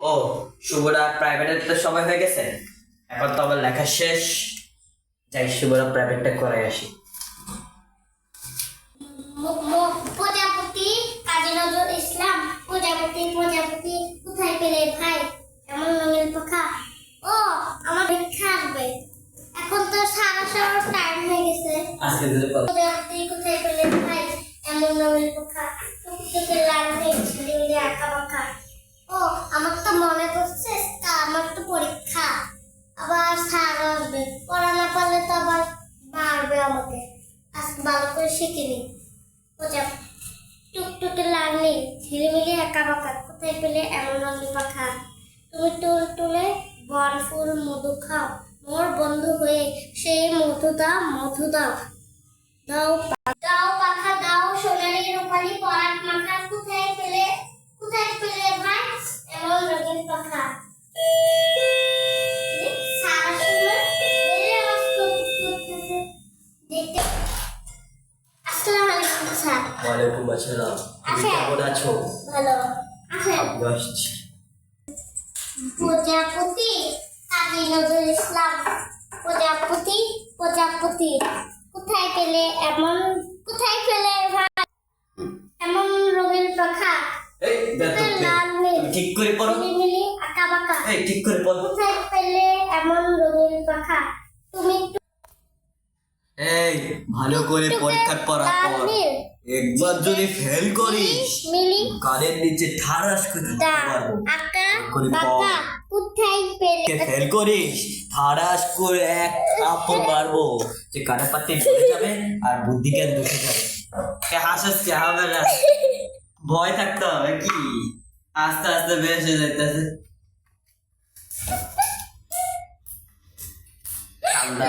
ও শুভরা প্রাইভেটের তো সময় হয়ে গেছে। এখন তো আমার লেখা শেষ। যাই শুভরা প্রাইভেটটা করে আসি। প্রজাপতি কাজী নজরুল ইসলাম প্রজাপতি প্রজাপতি কোথায় পেলে ভাই? এমন পাখা? ও আমার পরীক্ষা আসবে। এখন তো সারা সারা টাইম হয়ে গেছে। আজকে দিলে প্রজাপতি কোথায় পেলে ভাই? এমন রঙের পাখা? টুকটুকে লাল হয়ে ঝিলে মিলে আঁকা আসবে পড়া না পারলে তো আবার মারবে আমাকে। আজকে ভালো করে শিখিনি নিই টুকটুকে লাগনি ঝিলিমিলি একা বাঁকা, কোথায় পেলে এমন অন্য পাখা? তুমি টুল টুলে বন ফুল, মধু খাও। মোর বন্ধু হয়ে সেই মধু দাও মধু দাও। দাও। ওয়ালাইকুম আসসালাম। তুমি। কেমন আছো? ভালো। প্রজাপতি কাজী নজরুল ইসলাম। প্রজাপতি প্রজাপতি কোথায় পেলে এমন কোথায় পেলে এমন রঙের পাখা। ঠিক করে পড়ো। মিলি আঁকা বাঁকা। ঠিক করে পড়ো। কোথায় পেলে এমন রঙের পাখা তুমি এই ভালো করে পরীক্ষার পড়া লাল কর নীল। একবার যদি ফেল করিস কানের নিচে ঠাড়াস করে ফেল করিস ঠাড়াস করে এক থাপ্পড় মারবো। যে কানে পাতে ঢুকে যাবে আর বুদ্ধি জ্ঞান ঢুকে যাবে। হাসাচ্ছে হবে না। ভয় থাকতে হবে কি? আস্তে আস্তে বেশ হয়ে যাইতেছে। ঠান্ডা